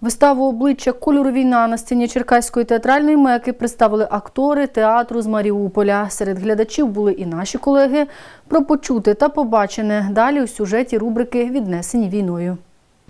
Виставу обличчя кольору війна на сцені Черкаської театральної меки представили актори театру з Маріуполя. Серед глядачів були і наші колеги. Про почуте та побачене далі у сюжеті рубрики Віднесені війною.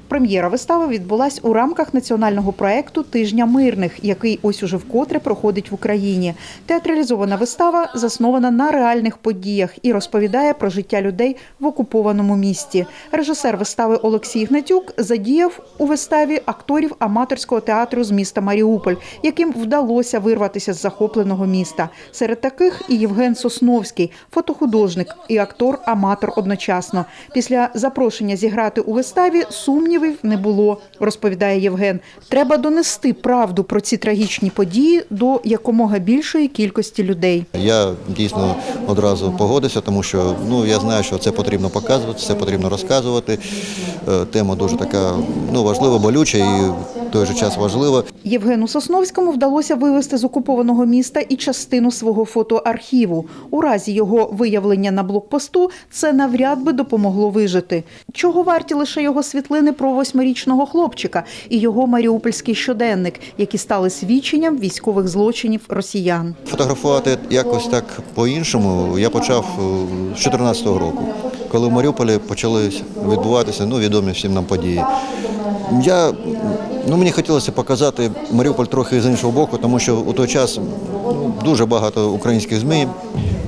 Прем'єра вистави відбулась у рамках національного проекту Тижня мирних, який ось уже вкотре проходить в Україні. Театралізована вистава заснована на реальних подіях і розповідає про життя людей в окупованому місті. Режисер вистави Олексій Гнатюк задіяв у виставі акторів аматорського театру з міста Маріуполь, яким вдалося вирватися з захопленого міста. Серед таких і Євген Сосновський, фотохудожник і актор-аматор одночасно. Після запрошення зіграти у виставі сумнівів не було, розповідає Євген. Треба донести правду про ці трагічні події до якомога більшої кількості людей. Я дійсно одразу погодився, тому що ну я знаю, що це потрібно показувати, це потрібно розказувати. Е, Тема дуже така ну важлива, болюча і в той же час важлива. Євгену Сосновському вдалося вивезти з окупованого міста і частину свого фотоархіву. У разі його виявлення на блокпосту це навряд би допомогло вижити. Чого варті лише його світлини про восьмирічного хлопчика і його маріупольський щоденник, які стали свідченням військових злочинів росіян. Фотографувати якось так по-іншому я почав е, з 2014 року, коли в Маріуполі почали відбуватися ну, відомі всім нам події. Я, ну, мені хотілося показати Маріуполь трохи з іншого боку, тому що у той час ну, дуже багато українських ЗМІ,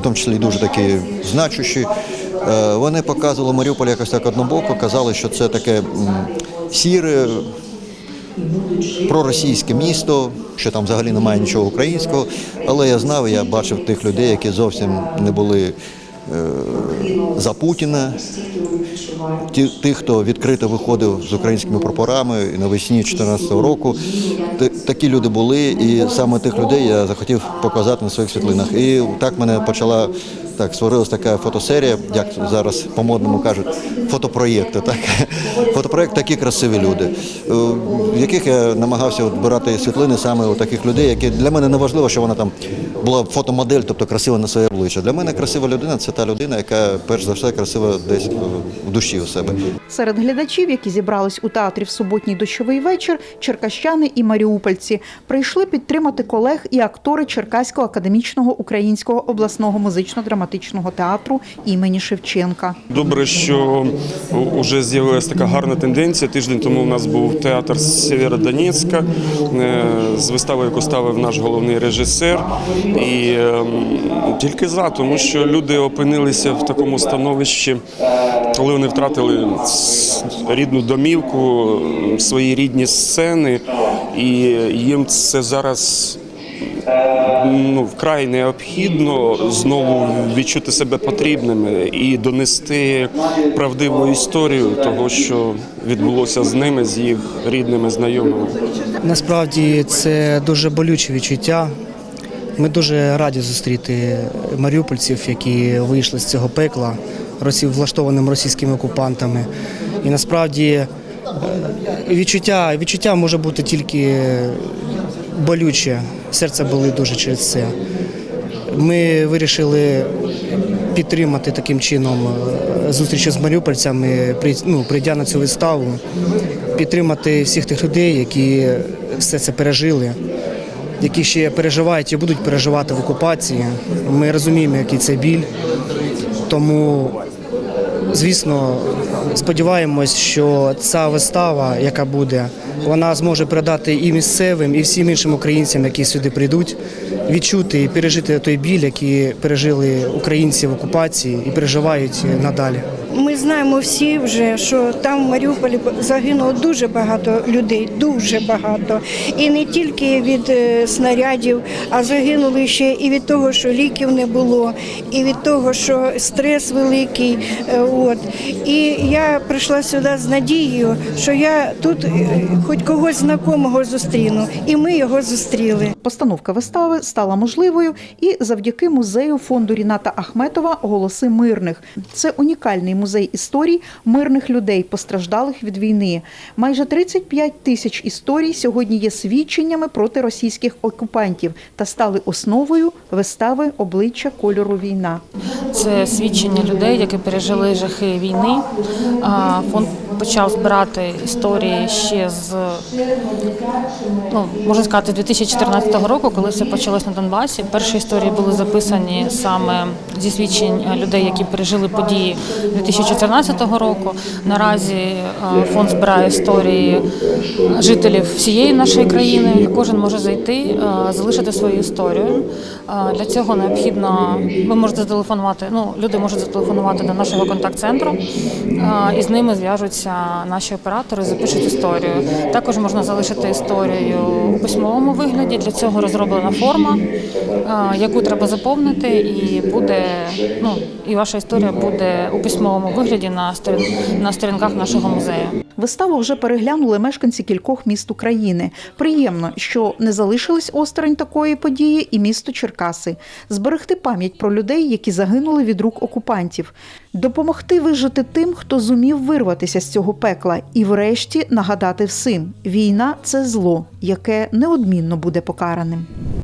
в тому числі дуже такі значущі, е, вони показували Маріуполь якось так однобоко, казали, що це таке сіре, проросійське місто, що там взагалі немає нічого українського. Але я знав, я бачив тих людей, які зовсім не були за Путіна. Ті, тих, хто відкрито виходив з українськими прапорами навесні 2014 року. Такі люди були, і саме тих людей я захотів показати на своїх світлинах. І так мене почала так створилась така фотосерія, як зараз по-модному кажуть, фотопроєкти. Так? Фотопроєкт такі красиві люди, е, в яких я намагався брати світлини саме у таких людей, які для мене не важливо, що вона там була фотомодель, тобто красива на своє обличчя. Для мене красива людина це та людина, яка перш за все красива десь в душі у себе. Серед глядачів, які зібрались у театрі в суботній дощовий вечір, черкащани і маріупольці прийшли підтримати колег і актори Черкаського академічного українського обласного музично-драматичного театру імені Шевченка. Добре, що вже з'явилася така гарна тенденція. Тиждень тому у нас був театр з Сєвєродонецька е, з виставою, яку ставив наш головний режисер. І ем, тільки за, тому що люди опинилися в такому становищі, коли вони втратили рідну домівку, свої рідні сцени, і їм це зараз ну, вкрай необхідно знову відчути себе потрібними і донести правдиву історію того, що відбулося з ними, з їх рідними знайомими. Насправді це дуже болюче відчуття. Ми дуже раді зустріти маріупольців, які вийшли з цього пекла, влаштованим російськими окупантами. І насправді е, відчуття, відчуття може бути тільки болюче. Серце болить дуже через це. Ми вирішили підтримати таким чином е, зустрічі з маріупольцями, ну, прийдя на цю виставу, підтримати всіх тих людей, які все це пережили, які ще переживають і будуть переживати в окупації. Ми розуміємо, який це біль. Тому, звісно, сподіваємось, що ця вистава, яка буде, вона зможе передати і місцевим, і всім іншим українцям, які сюди прийдуть, відчути і пережити той біль, який пережили українці в окупації і переживають надалі. Ми знаємо всі вже, що там в Маріуполі загинуло дуже багато людей, дуже багато. І не тільки від е, снарядів, а загинули ще і від того, що ліків не було, і від того, що стрес великий. Е, От. І я прийшла сюди з надією, що я тут е, хоч когось знакомого зустріну, і ми його зустріли. Постановка вистави стала можливою і завдяки музею фонду Ріната Ахметова Голоси мирних. Це унікальний музей історій мирних людей, постраждалих від війни. Майже 35 тисяч історій сьогодні є свідченнями проти російських окупантів та стали основою вистави обличчя кольору війна. Це свідчення людей, які пережили жахи війни. Фонд почав збирати історії ще з ну, можна сказати, з 2014 року, коли все почалось на Донбасі. Перші історії були записані саме зі свідчень людей, які пережили події 2014 року. Наразі е, фонд збирає історії жителів всієї нашої країни. Кожен може зайти, е, залишити свою історію. Е, Для цього необхідно ви можете зателефонувати. Ну, люди можуть зателефонувати до нашого контакт-центру, і з ними зв'яжуться наші оператори, запишуть історію. Також можна залишити історію у письмовому вигляді. Для цього розроблена форма, яку треба заповнити, і буде ну і ваша історія буде у письмовому вигляді на сторін на сторінках нашого музею. Виставу вже переглянули мешканці кількох міст України. Приємно, що не залишились осторонь такої події і місто Черкаси. Зберегти пам'ять про людей, які загинули від рук окупантів, допомогти вижити тим, хто зумів вирватися з цього пекла, і врешті нагадати всім: війна це зло, яке неодмінно буде покараним.